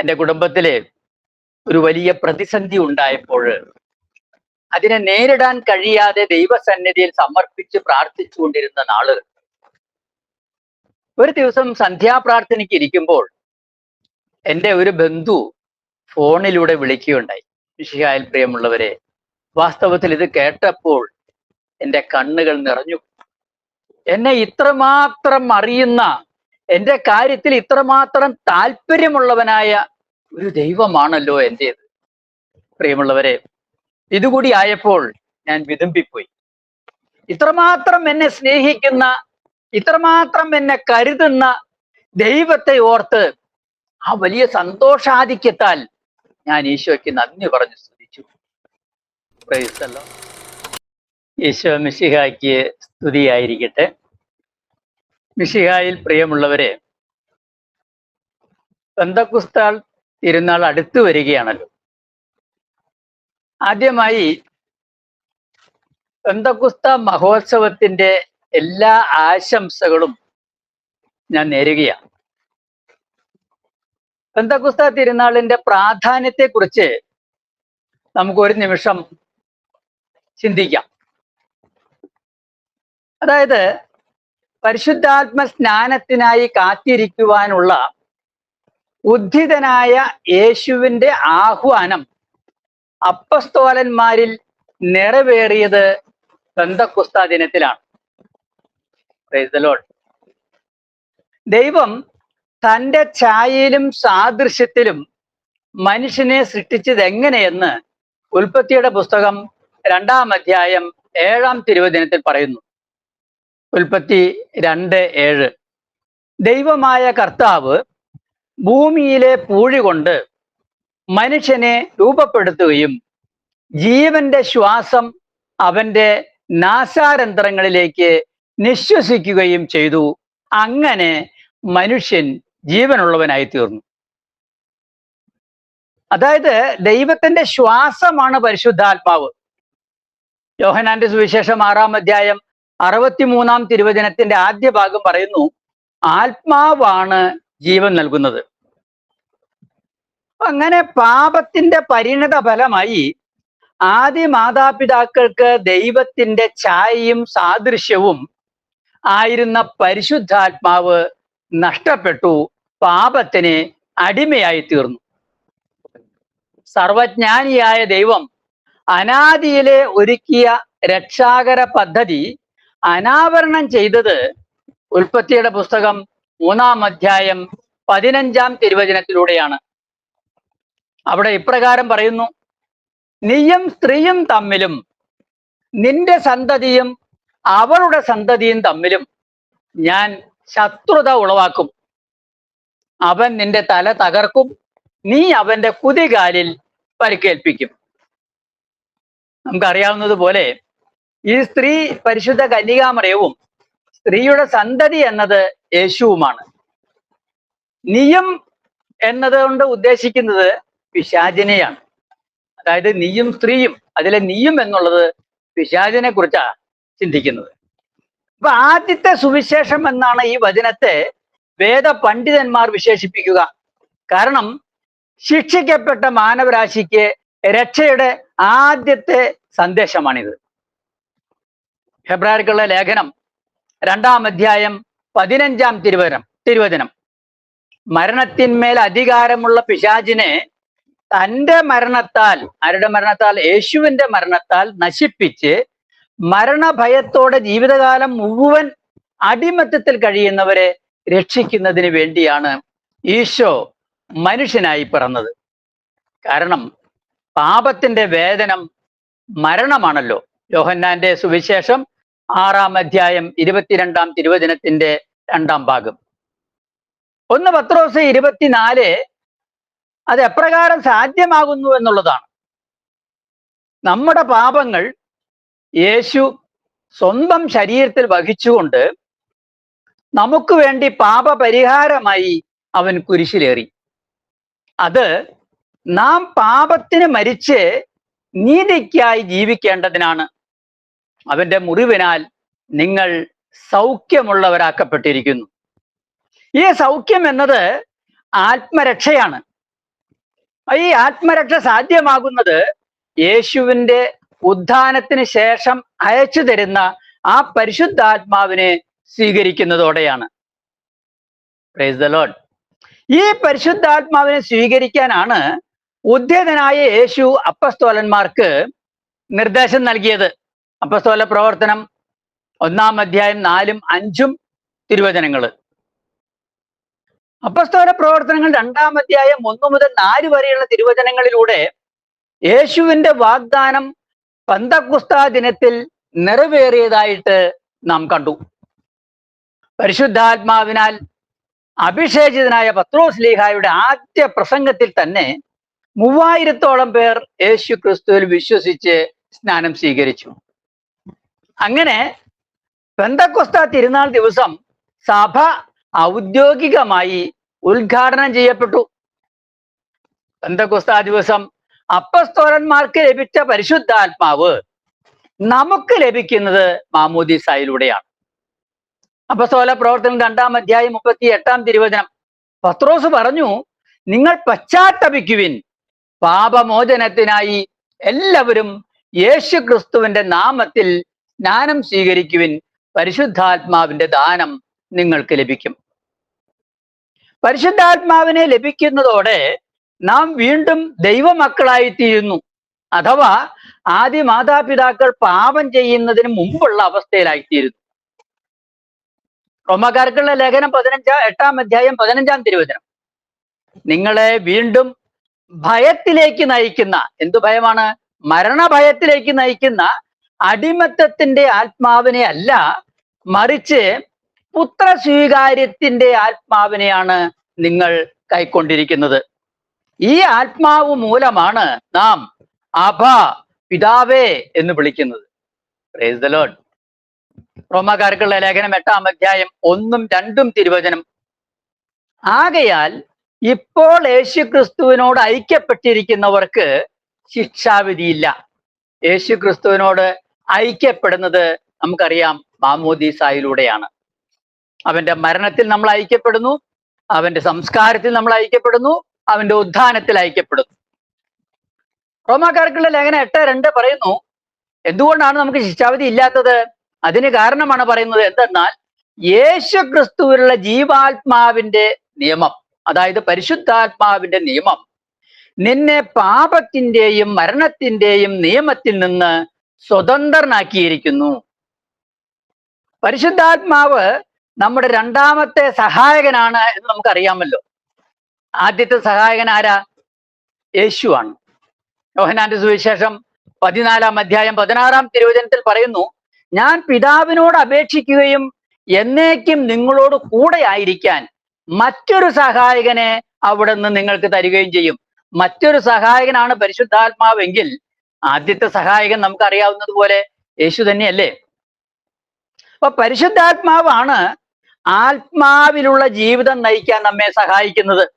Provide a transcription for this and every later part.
എന്റെ കുടുംബത്തിൽ ഒരു വലിയ പ്രതിസന്ധി ഉണ്ടായപ്പോൾ അതിനെ നേരിടാൻ കഴിയാതെ ദൈവസന്നിധിയിൽ സമർപ്പിച്ച് പ്രാർത്ഥിച്ചുകൊണ്ടിരുന്ന നാൾ. ഒരു ദിവസം സന്ധ്യാപ്രാർത്ഥനയ്ക്ക് ഇരിക്കുമ്പോൾ എന്റെ ഒരു ബന്ധു ഫോണിലൂടെ വിളിക്കുകയുണ്ടായി. വിശിഹായൽ പ്രിയമുള്ളവരെ വാസ്തവത്തിൽ ഇത് കേട്ടപ്പോൾ എന്റെ കണ്ണുകൾ നിറഞ്ഞു. എന്നെ ഇത്രമാത്രം അറിയുന്ന എന്റെ കാര്യത്തിൽ ഇത്രമാത്രം താല്പര്യമുള്ളവനായ ഒരു ദൈവമാണല്ലോ എന്റേത് പ്രിയമുള്ളവരെ ഇതുകൂടി ആയപ്പോൾ ഞാൻ വിതുമ്പിപ്പോയി. ഇത്രമാത്രം എന്നെ സ്നേഹിക്കുന്ന ഇത്രമാത്രം എന്നെ കരുതുന്ന ദൈവത്തെ ഓർത്ത് ആ വലിയ സന്തോഷാധിക്യത്താൽ ഞാൻ ഈശോയ്ക്ക് നന്ദി പറഞ്ഞു സ്തുതിച്ചു. ഈശോ മിശിഹായ്ക്ക് സ്തുതിയായിരിക്കട്ടെ. മിശിഹായിൽ പ്രിയമുള്ളവരെ ബന്ധക്കുസ്താൾ തിരുനാൾ അടുത്തു വരികയാണല്ലോ. ആദ്യമായി ബന്ധക്കുസ്ത മഹോത്സവത്തിന്റെ എല്ലാ ആശംസകളും ഞാൻ നേരുകയാണ്. ബന്ധക്കുസ്ത തിരുനാളിന്റെ പ്രാധാന്യത്തെക്കുറിച്ച് നമുക്ക് ഒരു നിമിഷം ചിന്തിക്കാം. അതായത് പരിശുദ്ധാത്മ സ്നാനത്തിനായി കാത്തിരിക്കുവാനുള്ള ഉദ്ധിതനായ യേശുവിന്റെ ആഹ്വാനം അപ്പസ്തോലന്മാരിൽ നിറവേറിയത് ബന്ധക്കുസ്ത ദിനത്തിലാണ്. ദൈവം തന്റെ ഛായയിലും സാദൃശ്യത്തിലും മനുഷ്യനെ സൃഷ്ടിച്ചത് എങ്ങനെയെന്ന് ഉൽപ്പത്തിയുടെ പുസ്തകം രണ്ടാം അധ്യായം ഏഴാം തിരുവചനത്തിൽ പറയുന്നു ഉൽപ്പത്തി രണ്ട് ഏഴ്. ദൈവമായ കർത്താവ് ഭൂമിയിലെ പൂഴി കൊണ്ട് മനുഷ്യനെ രൂപപ്പെടുത്തുകയും ജീവന്റെ ശ്വാസം അവന്റെ നാസാരന്ധ്രങ്ങളിലേക്ക് നിശ്വസിക്കുകയും ചെയ്തു. അങ്ങനെ മനുഷ്യൻ ജീവനുള്ളവനായി തീർന്നു അതായത് ദൈവത്തിന്റെ ശ്വാസമാണ് പരിശുദ്ധാത്മാവ്. യോഹനാന്റെ സുവിശേഷം ആറാം അധ്യായം അറുപത്തിമൂന്നാം തിരുവചനത്തിന്റെ ആദ്യ ഭാഗം പറയുന്നു ആത്മാവാണ് ജീവൻ നൽകുന്നത്. അങ്ങനെ പാപത്തിന്റെ പരിണത ഫലമായി ആദ്യ മാതാപിതാക്കൾക്ക് ദൈവത്തിന്റെ ഛായയും സാദൃശ്യവും ആയിരുന്ന പരിശുദ്ധാത്മാവ് നഷ്ടപ്പെട്ടു പാപത്തിന് അടിമയായി തീർന്നു. സർവജ്ഞാനിയായ ദൈവം അനാദിയിലെ ഒരുക്കിയ രക്ഷാകര പദ്ധതി അനാവരണം ചെയ്തത് ഉൽപ്പത്തിയുടെ പുസ്തകം മൂന്നാം അധ്യായം പതിനഞ്ചാം തിരുവചനത്തിലൂടെയാണ്. അവിടെ ഇപ്രകാരം പറയുന്നു നീയും സ്ത്രീയും തമ്മിലും നിന്റെ സന്തതിയും അവളുടെ സന്തതിയും തമ്മിലും ഞാൻ ശത്രുത ഉളവാക്കും. അവൻ നിന്റെ തല തകർക്കും നീ അവന്റെ കുതികാലിൽ പരിക്കേൽപ്പിക്കും. നമുക്കറിയാവുന്നതുപോലെ ഈ സ്ത്രീ പരിശുദ്ധ കന്യകാമറയവും സ്ത്രീയുടെ സന്തതി എന്നത് യേശുവുമാണ്. നിയം എന്നതുകൊണ്ട് ഉദ്ദേശിക്കുന്നത് പിശാചിനെയാണ്. അതായത് നീയും സ്ത്രീയും അതിലെ നീയും എന്നുള്ളത് പിശാചിനെ കുറിച്ചാണ് ചിന്തിക്കുന്നത്. അപ്പൊ ആദ്യത്തെ സുവിശേഷം എന്നാണ് ഈ വചനത്തെ വേദ പണ്ഡിതന്മാർ വിശേഷിപ്പിക്കുക. കാരണം ശിക്ഷിക്കപ്പെട്ട മാനവരാശിക്ക് രക്ഷയുടെ ആദ്യത്തെ സന്ദേശമാണിത്. ഫെബ്രുവരിക്കുള്ള ലേഖനം രണ്ടാം അധ്യായം പതിനഞ്ചാം തിരുവചനം തിരുവചനം. മരണത്തിന്മേൽ അധികാരമുള്ള പിശാചിനെ തന്റെ മരണത്താൽ ആരുടെ മരണത്താൽ? യേശുവിന്റെ മരണത്താൽ നശിപ്പിച്ച് മരണഭയത്തോടെ ജീവിതകാലം മുഴുവൻ അടിമത്തത്തിൽ കഴിയുന്നവരെ രക്ഷിക്കുന്നതിന് വേണ്ടിയാണ് ഈശോ മനുഷ്യനായി പിറന്നത്. കാരണം പാപത്തിന്റെ വേദനം മരണമാണല്ലോ. യോഹന്നാന്റെ സുവിശേഷം ആറാം അധ്യായം ഇരുപത്തിരണ്ടാം തിരുവചനത്തിന്റെ രണ്ടാം ഭാഗം. ഒന്ന് പത്രോസ് ഇരുപത്തിനാല് അത് എപ്രകാരം സാധ്യമാകുന്നു എന്നുള്ളതാണ്. നമ്മുടെ പാപങ്ങൾ യേശു സ്വന്തം ശരീരത്തിൽ വഹിച്ചുകൊണ്ട് നമുക്ക് വേണ്ടി പാപപരിഹാരമായി അവൻ കുരിശിലേറി. അത് നാം പാപത്തിന് മരിച്ച് നീതിക്കായി ജീവിക്കേണ്ടതിനാണ് അവന്റെ മുറിവിനാൽ നിങ്ങൾ സൗഖ്യമുള്ളവരാക്കപ്പെട്ടിരിക്കുന്നു. ഈ സൗഖ്യം എന്നത് ആത്മരക്ഷയാണ്. ഈ ആത്മരക്ഷ സാധ്യമാകുന്നത് യേശുവിന്റെ ഉത്ഥാനത്തിന് ശേഷം അയച്ചു തരുന്ന ആ പരിശുദ്ധാത്മാവിനെ സ്വീകരിക്കുന്നതോടെയാണ്. ഈ പരിശുദ്ധാത്മാവിനെ സ്വീകരിക്കാനാണ് ഉദ്യതനായ യേശു അപ്പസ്തോലന്മാർക്ക് നിർദ്ദേശം നൽകിയത്. അപ്പസ്തോല പ്രവർത്തനം ഒന്നാം അധ്യായം നാലും അഞ്ചും തിരുവചനങ്ങൾ അപ്പസ്തോല പ്രവർത്തനങ്ങൾ രണ്ടാം അധ്യായം ഒന്ന് മുതൽ നാല് വരെയുള്ള തിരുവചനങ്ങളിലൂടെ യേശുവിന്റെ വാഗ്ദാനം പന്തക്കുസ്ത ദിനത്തിൽ നിറവേറിയതായിട്ട് നാം കണ്ടു. പരിശുദ്ധാത്മാവിനാൽ അഭിഷേചിതനായ പത്രോസ് ലീഹായുടെ ആദ്യ പ്രസംഗത്തിൽ തന്നെ മൂവായിരത്തോളം പേർ യേശു ക്രിസ്തുവിൽ വിശ്വസിച്ച് സ്നാനം സ്വീകരിച്ചു. അങ്ങനെ പെന്തക്കൊസ്ത തിരുനാൾ ദിവസം സഭ ഔദ്യോഗികമായി ഉദ്ഘാടനം ചെയ്യപ്പെട്ടു. പെന്തക്കൊസ്ത ദിവസം അപ്പസ്തോരന്മാർക്ക് ലഭിച്ച പരിശുദ്ധാത്മാവ് നമുക്ക് ലഭിക്കുന്നത് മാമോദിസായിലൂടെയാണ്. അപ്പസ്തോല പ്രവർത്തനം രണ്ടാം അധ്യായം മുപ്പത്തി എട്ടാം തിരുവചനം. പത്രോസ് പറഞ്ഞു നിങ്ങൾ പശ്ചാത്തപിക്കുവിൻ. പാപമോചനത്തിനായി എല്ലാവരും യേശു ക്രിസ്തുവിന്റെ നാമത്തിൽ സ്നാനം സ്വീകരിക്കുവിൻ പരിശുദ്ധാത്മാവിന്റെ ദാനം നിങ്ങൾക്ക് ലഭിക്കും. പരിശുദ്ധാത്മാവിനെ ലഭിക്കുന്നതോടെ നാം വീണ്ടും ദൈവമക്കളായിത്തീരുന്നു. അഥവാ ആദ്യ മാതാപിതാക്കൾ പാപം ചെയ്യുന്നതിന് മുമ്പുള്ള അവസ്ഥയിലായിത്തീരുന്നു. റോമക്കാർക്കുള്ള ലേഖനം പതിനഞ്ചാം എട്ടാം അധ്യായം പതിനഞ്ചാം തിരുവചനം. നിങ്ങളെ വീണ്ടും ഭയത്തിലേക്ക് നയിക്കുന്ന എന്തു ഭയമാണ്? മരണഭയത്തിലേക്ക് നയിക്കുന്ന അടിമത്തത്തിന്റെ ആത്മാവിനെ അല്ല മറിച്ച് പുത്ര സ്വീകാര്യത്തിന്റെ ആത്മാവിനെയാണ് നിങ്ങൾ കൈക്കൊണ്ടിരിക്കുന്നത്. ഈ ആത്മാവ് മൂലമാണ് നാം അഭ പിതാവേ എന്ന് വിളിക്കുന്നത്. പ്രൈസ് ദ ലോർഡ് റോമാക്കാർക്കുള്ള ലേഖനം എട്ടാം അധ്യായം ഒന്നും രണ്ടും തിരുവചനം. ആകയാൽ ഇപ്പോൾ യേശു ക്രിസ്തുവിനോട് ഐക്യപ്പെട്ടിരിക്കുന്നവർക്ക് ശിക്ഷാവിധിയില്ല. യേശു ക്രിസ്തുവിനോട് ഐക്യപ്പെടുന്നത് നമുക്കറിയാം മാമോദീസായിലൂടെയാണ്. അവന്റെ മരണത്തിൽ നമ്മൾ ഐക്യപ്പെടുന്നു അവന്റെ സംസ്കാരത്തിൽ നമ്മൾ ഐക്യപ്പെടുന്നു അവന്റെ ഉദ്ധാനത്തിൽ ഐക്യപ്പെടുന്നു. റോമാക്കാർക്കുള്ള ലേഖനം എട്ട് രണ്ട് പറയുന്നു എന്തുകൊണ്ടാണ് നമുക്ക് ശിക്ഷാവിധി ഇല്ലാത്തത്? അതിന് കാരണമാണ് പറയുന്നത് എന്തെന്നാൽ യേശു ക്രിസ്തുവിലുള്ള ജീവാത്മാവിന്റെ നിയമം അതായത് പരിശുദ്ധാത്മാവിന്റെ നിയമം നിന്നെ പാപത്തിന്റെയും മരണത്തിന്റെയും നിയമത്തിൽ നിന്ന് സ്വതന്ത്രനാക്കിയിരിക്കുന്നു. പരിശുദ്ധാത്മാവ് നമ്മുടെ രണ്ടാമത്തെ സഹായകനാണ് എന്ന് നമുക്കറിയാമല്ലോ. ആദ്യത്തെ സഹായകൻ ആരാ? യേശുവാണ്. യോഹനാന്റെ സുവിശേഷം പതിനാലാം അധ്യായം പതിനാറാം തിരുവചനത്തിൽ പറയുന്നു ഞാൻ പിതാവിനോട് അപേക്ഷിക്കുകയും എന്നേക്കും നിങ്ങളോട് കൂടെ ആയിരിക്കാൻ മറ്റൊരു സഹായകനെ അവിടെ നിന്ന് നിങ്ങൾക്ക് തരികയും ചെയ്യും. മറ്റൊരു സഹായകനാണ് പരിശുദ്ധാത്മാവെങ്കിൽ ആദ്യത്തെ സഹായകൻ നമുക്കറിയാവുന്നത് പോലെ യേശു തന്നെയല്ലേ? അപ്പൊ പരിശുദ്ധാത്മാവാണ് ആത്മാവിലുള്ള ജീവിതം നയിക്കാൻ നമ്മെ സഹായിക്കുന്നത്.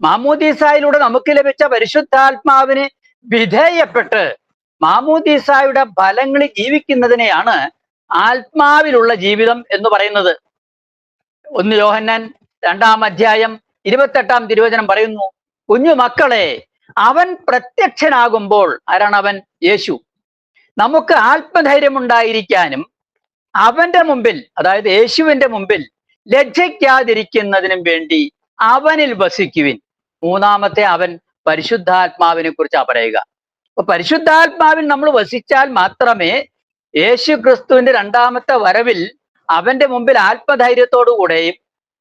മാമൂദീസായിലൂടെ നമുക്ക് ലഭിച്ച പരിശുദ്ധാത്മാവിന് വിധേയപ്പെട്ട് മാമൂദീസായുടെ ഫലങ്ങളിൽ ജീവിക്കുന്നതിനെയാണ് ആത്മാവിലുള്ള ജീവിതം എന്ന് പറയുന്നത്. ഒന്ന് യോഹന്നാൻ രണ്ടാം അധ്യായം ഇരുപത്തെട്ടാം തിരുവചനം പറയുന്നു കുഞ്ഞു മക്കളെ അവൻ പ്രത്യക്ഷനാകുമ്പോൾ ആരാണ് അവൻ? യേശു. നമുക്ക് ആത്മധൈര്യം ഉണ്ടായിരിക്കാനും അവന്റെ മുമ്പിൽ അതായത് യേശുവിന്റെ മുമ്പിൽ ലജ്ജിക്കാതിരിക്കുന്നതിനും വേണ്ടി അവനിൽ വസിക്കുവിൻ. മൂന്നാമത്തെ അവൻ പരിശുദ്ധാത്മാവിനെ കുറിച്ചാണ് പറയുക. അപ്പൊ പരിശുദ്ധാത്മാവിൽ നമ്മൾ വസിച്ചാൽ മാത്രമേ യേശു ക്രിസ്തുവിന്റെ രണ്ടാമത്തെ വരവിൽ അവന്റെ മുമ്പിൽ ആത്മധൈര്യത്തോടു കൂടെയും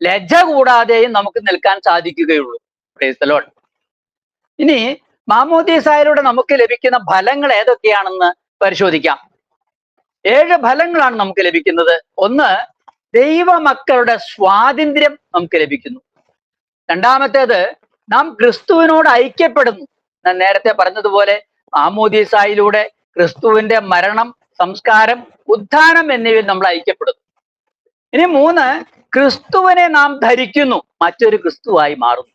ലജ്ജ കൂടാതെയും നമുക്ക് നിൽക്കാൻ സാധിക്കുകയുള്ളൂ. Lord. ഇനി മാമോദീസായിലൂടെ നമുക്ക് ലഭിക്കുന്ന ഫലങ്ങൾ ഏതൊക്കെയാണെന്ന് പരിശോധിക്കാം. ഏഴ് ഫലങ്ങളാണ് നമുക്ക് ലഭിക്കുന്നത്. ഒന്ന് ദൈവമക്കളുടെ സ്വാതന്ത്ര്യം നമുക്ക് ലഭിക്കുന്നു. രണ്ടാമത്തേത് നാം ക്രിസ്തുവിനോട് ഐക്യപ്പെടുന്നു. ഞാൻ നേരത്തെ പറഞ്ഞതുപോലെ മാമോദീസായിലൂടെ ക്രിസ്തുവിന്റെ മരണം സംസ്കാരം ഉദ്ധാനം എന്നിവയിൽ നമ്മൾ ഐക്യപ്പെടുന്നു. ഇനി മൂന്ന് ക്രിസ്തുവിനെ നാം ധരിക്കുന്നു. മറ്റൊരു ക്രിസ്തുവായി മാറുന്നു.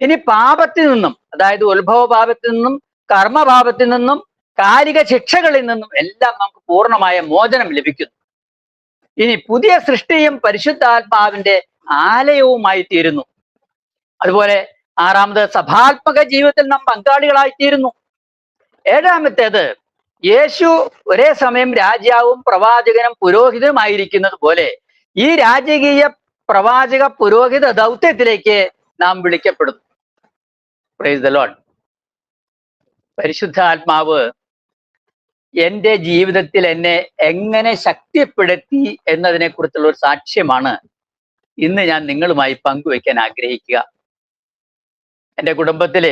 ഇനി പാപത്തിൽ നിന്നും അതായത് ഉത്ഭവ പാപത്തിൽ നിന്നും കർമ്മപാപത്തിൽ നിന്നും കാലിക ശിക്ഷകളിൽ നിന്നും എല്ലാം നമുക്ക് പൂർണമായ മോചനം ലഭിക്കുന്നു. ഇനി പുതിയ സൃഷ്ടിയും പരിശുദ്ധാത്മാവിന്റെ ആലയവുമായി തീരുന്നു അതുപോലെ ആറാമത് സഭാത്മക ജീവിതത്തിൽ നാം പങ്കാളികളായി തീരുന്നു ഏഴാമത്തേത് യേശു ഒരേ സമയം രാജാവും പ്രവാചകനും പുരോഹിതനുമായിരിക്കുന്നത് പോലെ ഈ രാജകീയ പ്രവാചക പുരോഹിത ദൗത്യത്തിലേക്ക് നാം വിളിക്കപ്പെടുന്നു. പ്രൈസ് ദ ലോഡ് പരിശുദ്ധ ആത്മാവ് എന്റെ ജീവിതത്തിൽ എന്നെ എങ്ങനെ ശക്തിപ്പെടുത്തി എന്നതിനെ കുറിച്ചുള്ള ഒരു സാക്ഷ്യമാണ് ഇന്ന് ഞാൻ നിങ്ങളുമായി പങ്കുവെക്കാൻ ആഗ്രഹിക്കുക. എന്റെ കുടുംബത്തിൽ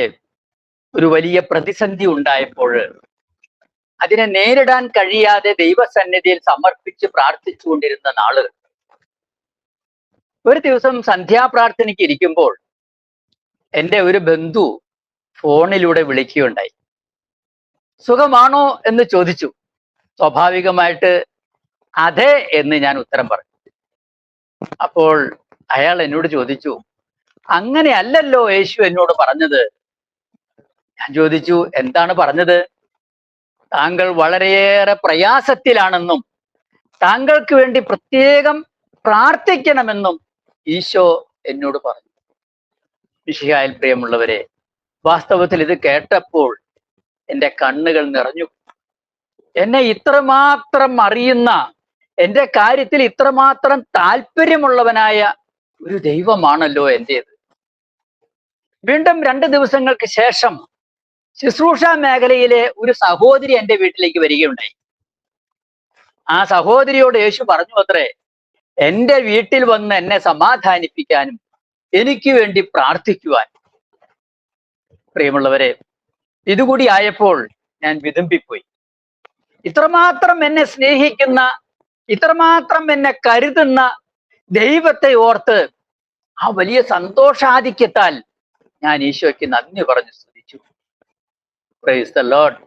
ഒരു വലിയ പ്രതിസന്ധി ഉണ്ടായപ്പോൾ അതിനെ നേരിടാൻ കഴിയാതെ ദൈവസന്നിധിയിൽ സമർപ്പിച്ച് പ്രാർത്ഥിച്ചുകൊണ്ടിരുന്ന നാളുകൾ ഒരു ദിവസം സന്ധ്യാപ്രാർത്ഥനയ്ക്ക് ഇരിക്കുമ്പോൾ എന്റെ ഒരു ബന്ധു ഫോണിലൂടെ വിളിക്കുകയുണ്ടായി. സുഖമാണോ എന്ന് ചോദിച്ചു. സ്വാഭാവികമായിട്ട് അതെ എന്ന് ഞാൻ ഉത്തരം പറഞ്ഞു. അപ്പോൾ അയാൾ എന്നോട് ചോദിച്ചു അങ്ങനെ അല്ലല്ലോ യേശു എന്നോട് പറഞ്ഞത്? ഞാൻ ചോദിച്ചു എന്താണ് പറഞ്ഞത്? താങ്കൾ വളരെയേറെ പ്രയാസത്തിലാണെന്നും താങ്കൾക്ക് വേണ്ടി പ്രത്യേകം പ്രാർത്ഥിക്കണമെന്നും ഈശോ എന്നോട് പറഞ്ഞു. വിഷയാൽ പ്രിയമുള്ളവരെ വാസ്തവത്തിൽ ഇത് കേട്ടപ്പോൾ എന്റെ കണ്ണുകൾ നിറഞ്ഞു. എന്നെ ഇത്രമാത്രം അറിയുന്ന എന്റെ കാര്യത്തിൽ ഇത്രമാത്രം താല്പര്യമുള്ളവനായ ഒരു ദൈവമാണല്ലോ എന്റേത് വീണ്ടും രണ്ട് ദിവസങ്ങൾക്ക് ശേഷം ശുശ്രൂഷ മേഖലയിലെ ഒരു സഹോദരി എന്റെ വീട്ടിലേക്ക് വരികയുണ്ടായി. ആ സഹോദരിയോട് യേശു പറഞ്ഞു അത്രേ എന്റെ വീട്ടിൽ വന്ന് എന്നെ സമാധാനിപ്പിക്കാനും എനിക്ക് വേണ്ടി പ്രാർത്ഥിക്കുവാൻ. പ്രിയമുള്ളവരെ ഇതുകൂടി ആയപ്പോൾ ഞാൻ വിതുമ്പിപ്പോയി. ഇത്രമാത്രം എന്നെ സ്നേഹിക്കുന്ന ഇത്രമാത്രം എന്നെ കരുതുന്ന ദൈവത്തെ ഓർത്ത് ആ വലിയ സന്തോഷാധിക്യത്താൽ ഞാൻ ഈശോയ്ക്ക് നന്ദി പറഞ്ഞു സ്തുതിച്ചു. Praise the load